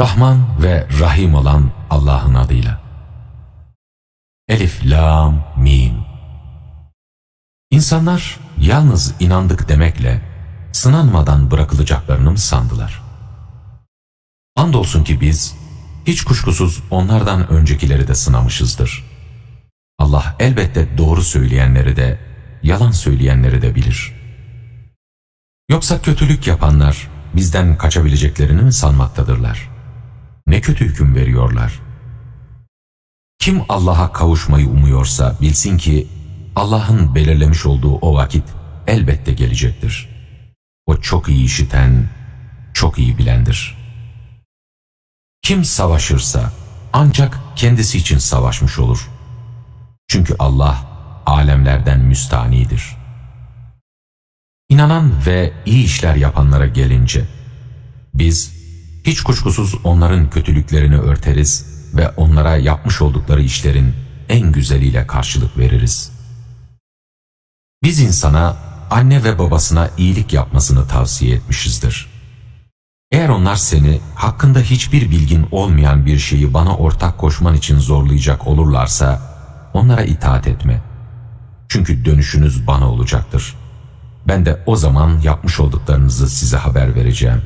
Rahman ve Rahim olan Allah'ın adıyla. Elif, Lam, Mim. İnsanlar yalnız inandık demekle sınanmadan bırakılacaklarını mı sandılar? Andolsun ki biz hiç kuşkusuz onlardan öncekileri de sınamışızdır. Allah elbette doğru söyleyenleri de yalan söyleyenleri de bilir. Yoksa kötülük yapanlar bizden kaçabileceklerini mi sanmaktadırlar? Ne kötü hüküm veriyorlar. Kim Allah'a kavuşmayı umuyorsa bilsin ki Allah'ın belirlemiş olduğu o vakit elbette gelecektir. O çok iyi işiten, çok iyi bilendir. Kim savaşırsa ancak kendisi için savaşmış olur. Çünkü Allah alemlerden müstanidir. İnanan ve iyi işler yapanlara gelince, biz hiç kuşkusuz onların kötülüklerini örteriz ve onlara yapmış oldukları işlerin en güzeliyle karşılık veririz. Biz insana anne ve babasına iyilik yapmasını tavsiye etmişizdir. Eğer onlar seni hakkında hiçbir bilgin olmayan bir şeyi bana ortak koşman için zorlayacak olurlarsa onlara itaat etme. Çünkü dönüşünüz bana olacaktır. Ben de o zaman yapmış olduklarınızı size haber vereceğim.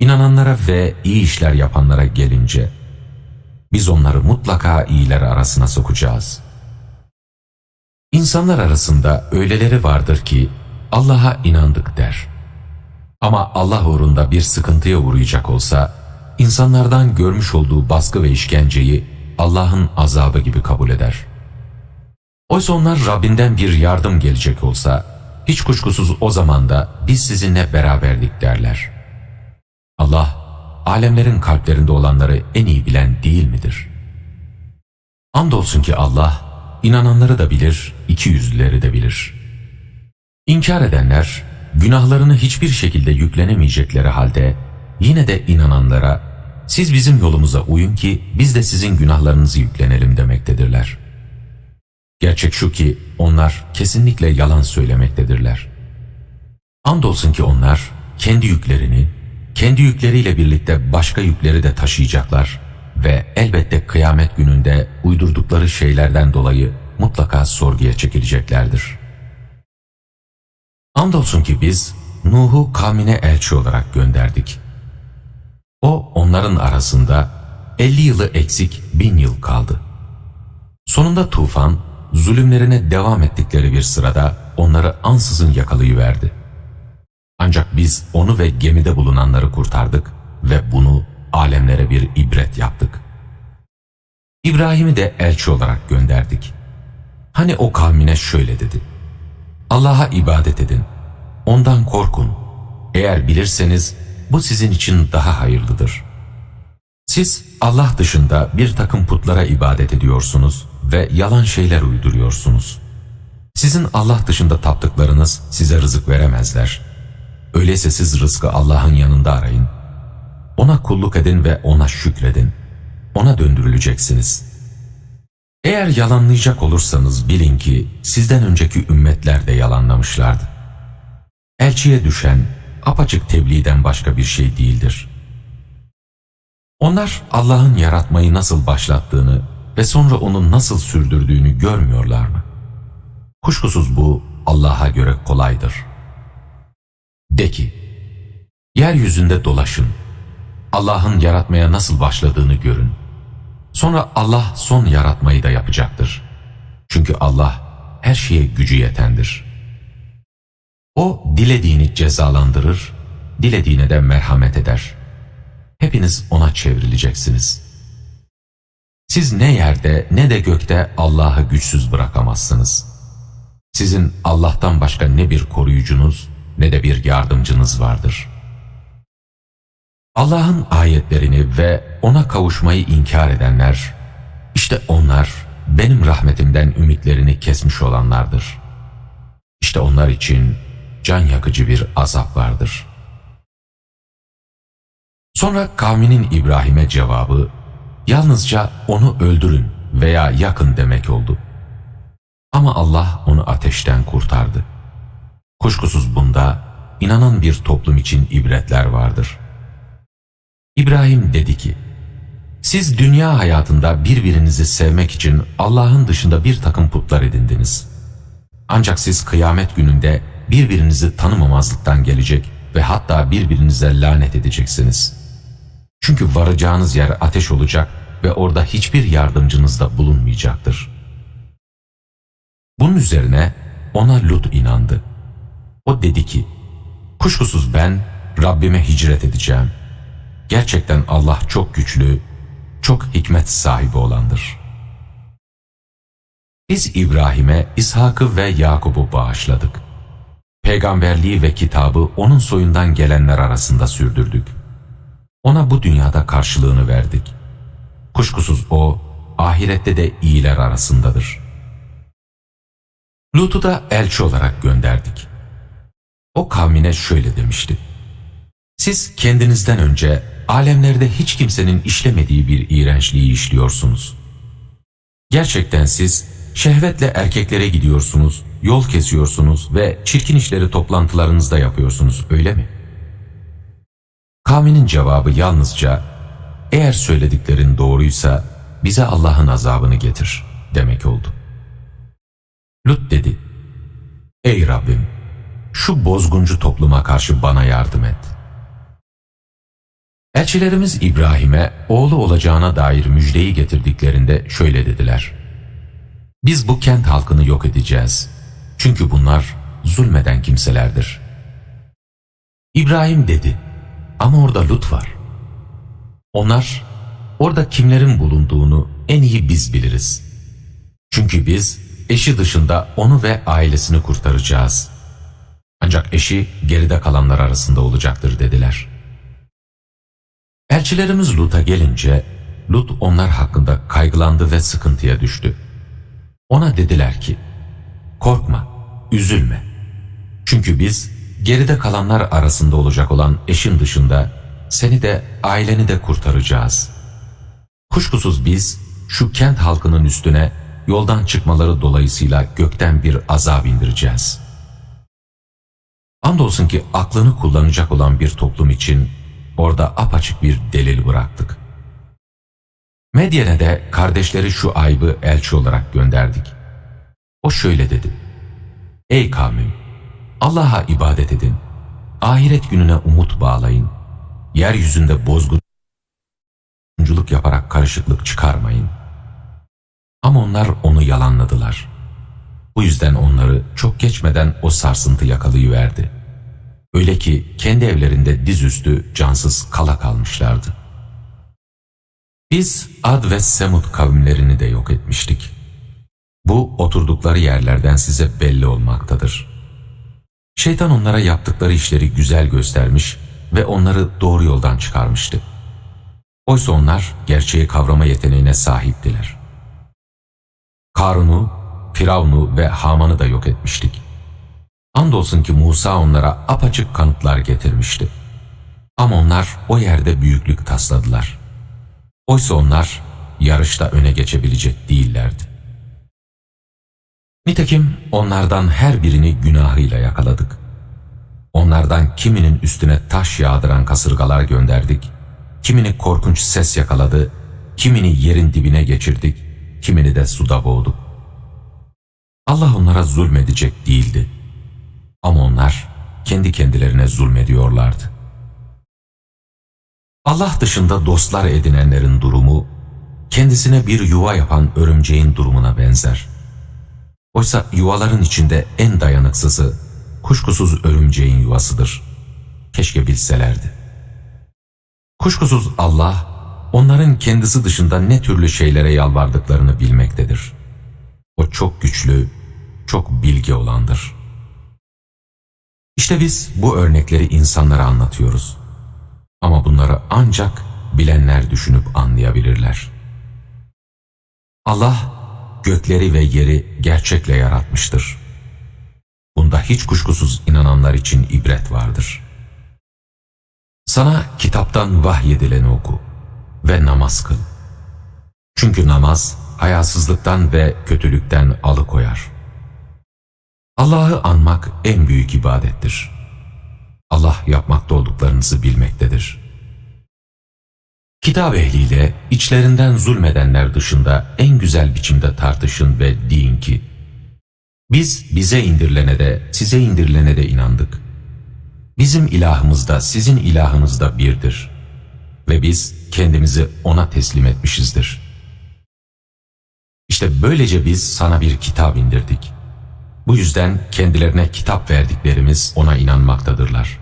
İnananlara ve iyi işler yapanlara gelince biz onları mutlaka iyiler arasına sokacağız. İnsanlar arasında öyleleri vardır ki Allah'a inandık der. Ama Allah uğrunda bir sıkıntıya uğrayacak olsa, insanlardan görmüş olduğu baskı ve işkenceyi Allah'ın azabı gibi kabul eder. Oysa onlar Rabbinden bir yardım gelecek olsa, hiç kuşkusuz o zaman da biz sizinle beraberlik derler. Allah, alemlerin kalplerinde olanları en iyi bilen değil midir? Andolsun ki Allah, inananları da bilir, iki yüzlüleri de bilir. İnkar edenler, günahlarını hiçbir şekilde yüklenemeyecekleri halde yine de inananlara siz bizim yolumuza uyun ki biz de sizin günahlarınızı yüklenelim demektedirler. Gerçek şu ki onlar kesinlikle yalan söylemektedirler. Andolsun ki onlar kendi yüklerini, kendi yükleriyle birlikte başka yükleri de taşıyacaklar ve elbette kıyamet gününde uydurdukları şeylerden dolayı mutlaka sorguya çekileceklerdir.'' Andolsun ki biz Nuh'u kavmine elçi olarak gönderdik. O onların arasında 50 yılı eksik bin yıl kaldı. Sonunda tufan zulümlerine devam ettikleri bir sırada onları ansızın yakalayıverdi. Ancak biz onu ve gemide bulunanları kurtardık ve bunu alemlere bir ibret yaptık. İbrahim'i de elçi olarak gönderdik. Hani o kavmine şöyle dedi. Allah'a ibadet edin. Ondan korkun. Eğer bilirseniz bu sizin için daha hayırlıdır. Siz Allah dışında bir takım putlara ibadet ediyorsunuz ve yalan şeyler uyduruyorsunuz. Sizin Allah dışında taptıklarınız size rızık veremezler. Öyleyse siz rızkı Allah'ın yanında arayın. Ona kulluk edin ve ona şükredin. Ona döndürüleceksiniz.'' Eğer yalanlayacak olursanız bilin ki sizden önceki ümmetler de yalanlamışlardı. Elçiye düşen apaçık tebliğden başka bir şey değildir. Onlar Allah'ın yaratmayı nasıl başlattığını ve sonra onu nasıl sürdürdüğünü görmüyorlar mı? Kuşkusuz bu Allah'a göre kolaydır. De ki, yeryüzünde dolaşın, Allah'ın yaratmaya nasıl başladığını görün. Sonra Allah son yaratmayı da yapacaktır. Çünkü Allah her şeye gücü yetendir. O dilediğini cezalandırır, dilediğine de merhamet eder. Hepiniz ona çevrileceksiniz. Siz ne yerde ne de gökte Allah'ı güçsüz bırakamazsınız. Sizin Allah'tan başka ne bir koruyucunuz ne de bir yardımcınız vardır.'' Allah'ın ayetlerini ve ona kavuşmayı inkar edenler, işte onlar benim rahmetimden ümitlerini kesmiş olanlardır. İşte onlar için can yakıcı bir azap vardır. Sonra kavminin İbrahim'e cevabı, yalnızca onu öldürün veya yakın demek oldu. Ama Allah onu ateşten kurtardı. Kuşkusuz bunda inanan bir toplum için ibretler vardır.'' İbrahim dedi ki, siz dünya hayatında birbirinizi sevmek için Allah'ın dışında bir takım putlar edindiniz. Ancak siz kıyamet gününde birbirinizi tanımamazlıktan gelecek ve hatta birbirinize lanet edeceksiniz. Çünkü varacağınız yer ateş olacak ve orada hiçbir yardımcınız da bulunmayacaktır. Bunun üzerine ona Lut inandı. O dedi ki, kuşkusuz ben Rabbime hicret edeceğim. Gerçekten Allah çok güçlü, çok hikmet sahibi olandır. Biz İbrahim'e İshak'ı ve Yakub'u bağışladık. Peygamberliği ve kitabı onun soyundan gelenler arasında sürdürdük. Ona bu dünyada karşılığını verdik. Kuşkusuz o, ahirette de iyiler arasındadır. Lut'u da elçi olarak gönderdik. O kavmine şöyle demişti. Siz kendinizden önce alemlerde hiç kimsenin işlemediği bir iğrençliği işliyorsunuz. Gerçekten siz şehvetle erkeklere gidiyorsunuz, yol kesiyorsunuz ve çirkin işleri toplantılarınızda yapıyorsunuz öyle mi? Kavminin cevabı yalnızca eğer söylediklerin doğruysa bize Allah'ın azabını getir demek oldu. Lut dedi, Ey Rabbim şu bozguncu topluma karşı bana yardım et. Elçilerimiz İbrahim'e oğlu olacağına dair müjdeyi getirdiklerinde şöyle dediler. Biz bu kent halkını yok edeceğiz. Çünkü bunlar zulmeden kimselerdir. İbrahim dedi, ama orada Lut var. Onlar, orada kimlerin bulunduğunu en iyi biz biliriz. Çünkü biz eşi dışında onu ve ailesini kurtaracağız. Ancak eşi geride kalanlar arasında olacaktır dediler. Elçilerimiz Lut'a gelince Lut onlar hakkında kaygılandı ve sıkıntıya düştü. Ona dediler ki, korkma, üzülme. Çünkü biz geride kalanlar arasında olacak olan eşin dışında seni de aileni de kurtaracağız. Kuşkusuz biz şu kent halkının üstüne yoldan çıkmaları dolayısıyla gökten bir azap indireceğiz. Andolsun ki aklını kullanacak olan bir toplum için orada apaçık bir delil bıraktık. Medyen'e de kardeşleri şu aybı elçi olarak gönderdik. O şöyle dedi. Ey kavmim! Allah'a ibadet edin. Ahiret gününe umut bağlayın. Yeryüzünde bozgunculuk yaparak karışıklık çıkarmayın. Ama onlar onu yalanladılar. Bu yüzden onları çok geçmeden o sarsıntı yakalayıverdi. Öyle ki kendi evlerinde dizüstü cansız kala kalmışlardı. Biz Ad ve Semud kavimlerini de yok etmiştik. Bu oturdukları yerlerden size belli olmaktadır. Şeytan onlara yaptıkları işleri güzel göstermiş ve onları doğru yoldan çıkarmıştı. Oysa onlar gerçeği kavrama yeteneğine sahiptiler. Karun'u, Firavun'u ve Haman'ı da yok etmiştik. Andolsun ki Musa onlara apaçık kanıtlar getirmişti. Ama onlar o yerde büyüklük tasladılar. Oysa onlar yarışta öne geçebilecek değillerdi. Nitekim onlardan her birini günahıyla yakaladık. Onlardan kiminin üstüne taş yağdıran kasırgalar gönderdik, kimini korkunç ses yakaladı, kimini yerin dibine geçirdik, kimini de suda boğduk. Allah onlara zulmedecek değildi. Ama onlar kendi kendilerine zulmediyorlardı. Allah dışında dostlar edinenlerin durumu, kendisine bir yuva yapan örümceğin durumuna benzer. Oysa yuvaların içinde en dayanıksızı, kuşkusuz örümceğin yuvasıdır. Keşke bilselerdi. Kuşkusuz Allah, onların kendisi dışında ne türlü şeylere yalvardıklarını bilmektedir. O çok güçlü, çok bilgi olandır. İşte biz bu örnekleri insanlara anlatıyoruz. Ama bunları ancak bilenler düşünüp anlayabilirler. Allah gökleri ve yeri gerçekle yaratmıştır. Bunda hiç kuşkusuz inananlar için ibret vardır. Sana kitaptan vahyedileni oku ve namaz kıl. Çünkü namaz hayasızlıktan ve kötülükten alıkoyar. Allah'ı anmak en büyük ibadettir. Allah yapmakta olduklarınızı bilmektedir. Kitap ehliyle içlerinden zulmedenler dışında en güzel biçimde tartışın ve deyin ki, biz bize indirilene de size indirilene de inandık. Bizim ilahımız da sizin ilahınız da birdir. Ve biz kendimizi ona teslim etmişizdir. İşte böylece biz sana bir kitap indirdik. Bu yüzden kendilerine kitap verdiklerimiz ona inanmaktadırlar.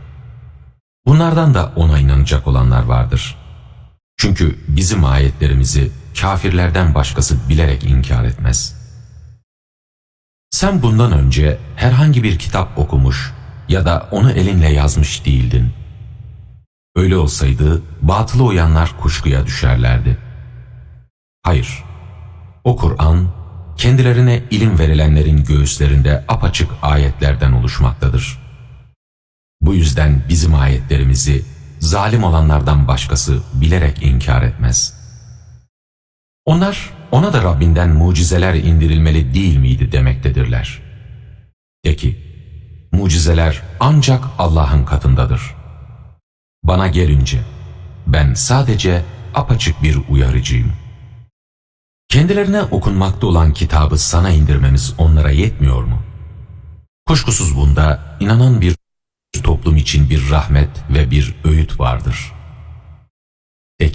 Bunlardan da ona inanacak olanlar vardır. Çünkü bizim ayetlerimizi kafirlerden başkası bilerek inkar etmez.'' Sen bundan önce herhangi bir kitap okumuş ya da onu elinle yazmış değildin. Öyle olsaydı batılı uyanlar kuşkuya düşerlerdi. Hayır, o Kur'an kendilerine ilim verilenlerin göğüslerinde apaçık ayetlerden oluşmaktadır. Bu yüzden bizim ayetlerimizi zalim olanlardan başkası bilerek inkar etmez. Onlar ona da Rabbinden mucizeler indirilmeli değil miydi demektedirler. De ki, mucizeler ancak Allah'ın katındadır. Bana gelince, ben sadece apaçık bir uyarıcıyım. Kendilerine okunmakta olan kitabı sana indirmemiz onlara yetmiyor mu? Kuşkusuz bunda inanan bir toplum için bir rahmet ve bir öğüt vardır. De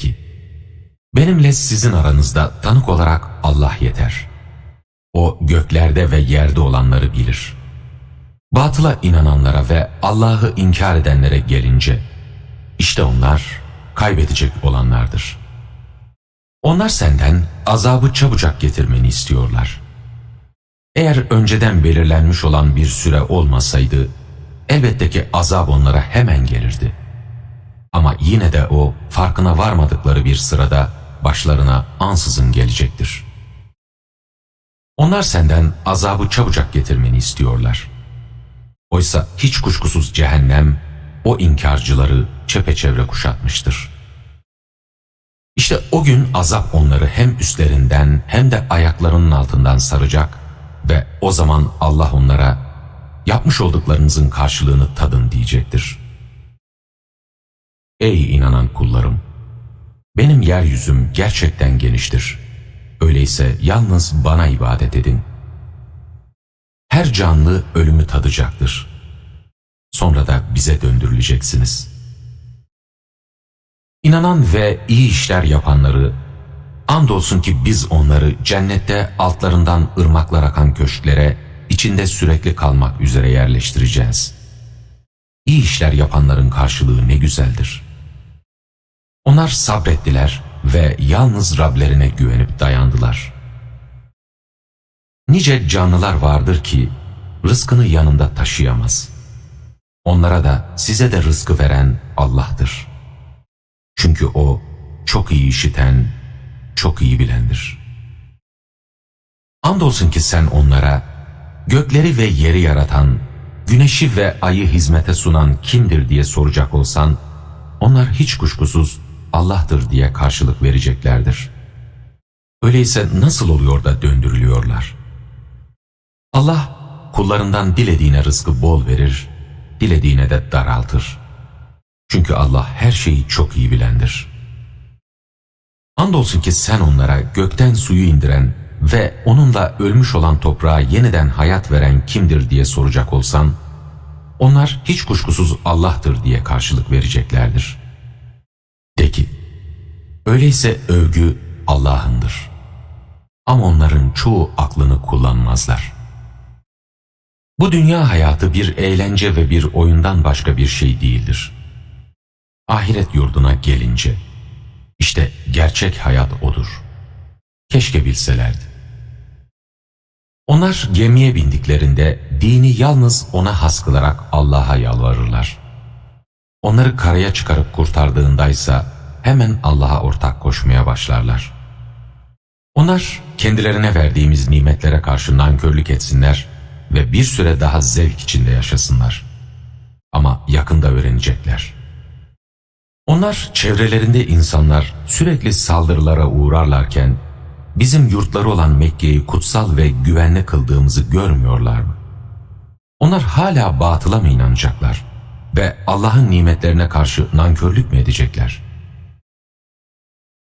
Benimle sizin aranızda tanık olarak Allah yeter. O göklerde ve yerde olanları bilir. Batıla inananlara ve Allah'ı inkar edenlere gelince, işte onlar kaybedecek olanlardır. Onlar senden azabı çabucak getirmeni istiyorlar. Eğer önceden belirlenmiş olan bir süre olmasaydı, elbette ki azap onlara hemen gelirdi. Ama yine de o farkına varmadıkları bir sırada başlarına ansızın gelecektir. Onlar senden azabı çabucak getirmeni istiyorlar. Oysa hiç kuşkusuz cehennem o inkarcıları çepeçevre kuşatmıştır. İşte o gün azap onları hem üstlerinden hem de ayaklarının altından saracak ve o zaman Allah onlara yapmış olduklarınızın karşılığını tadın diyecektir. Ey inanan kullarım! Benim yeryüzüm gerçekten geniştir. Öyleyse yalnız bana ibadet edin. Her canlı ölümü tadacaktır. Sonra da bize döndürüleceksiniz. İnanan ve iyi işler yapanları, andolsun ki biz onları cennette altlarından ırmaklar akan köşklere, içinde sürekli kalmak üzere yerleştireceğiz. İyi işler yapanların karşılığı ne güzeldir.'' Onlar sabrettiler ve yalnız Rablerine güvenip dayandılar. Nice canlılar vardır ki rızkını yanında taşıyamaz. Onlara da size de rızkı veren Allah'tır. Çünkü O çok iyi işiten, çok iyi bilendir. Andolsun ki sen onlara gökleri ve yeri yaratan, güneşi ve ayı hizmete sunan kimdir diye soracak olsan, onlar hiç kuşkusuz Allah'tır diye karşılık vereceklerdir. Öyleyse nasıl oluyor da döndürülüyorlar? Allah kullarından dilediğine rızkı bol verir, dilediğine de daraltır. Çünkü Allah her şeyi çok iyi bilendir. Andolsun ki sen onlara gökten suyu indiren ve onunla ölmüş olan toprağa yeniden hayat veren kimdir diye soracak olsan, onlar hiç kuşkusuz Allah'tır diye karşılık vereceklerdir. De ki, öyleyse övgü Allah'ındır. Ama onların çoğu aklını kullanmazlar. Bu dünya hayatı bir eğlence ve bir oyundan başka bir şey değildir. Ahiret yurduna gelince, işte gerçek hayat odur. Keşke bilselerdi. Onlar gemiye bindiklerinde dini yalnız ona has kılarak Allah'a yalvarırlar. Onları karaya çıkarıp kurtardığındaysa hemen Allah'a ortak koşmaya başlarlar. Onlar kendilerine verdiğimiz nimetlere karşı nankörlük etsinler ve bir süre daha zevk içinde yaşasınlar. Ama yakında öğrenecekler. Onlar çevrelerinde insanlar sürekli saldırılara uğrarlarken bizim yurtları olan Mekke'yi kutsal ve güvenli kıldığımızı görmüyorlar mı? Onlar hala batıla mı inanacaklar? ve Allah'ın nimetlerine karşı nankörlük mü edecekler?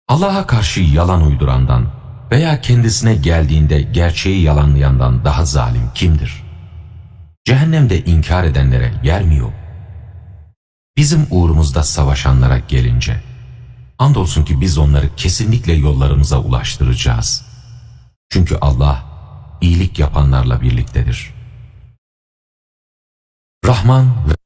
Allah'a karşı yalan uydurandan veya kendisine geldiğinde gerçeği yalanlayandan daha zalim kimdir? Cehennemde inkar edenlere yer mi yok? Bizim uğrumuzda savaşanlara gelince, andolsun ki biz onları kesinlikle yollarımıza ulaştıracağız. Çünkü Allah iyilik yapanlarla birliktedir. Rahman ve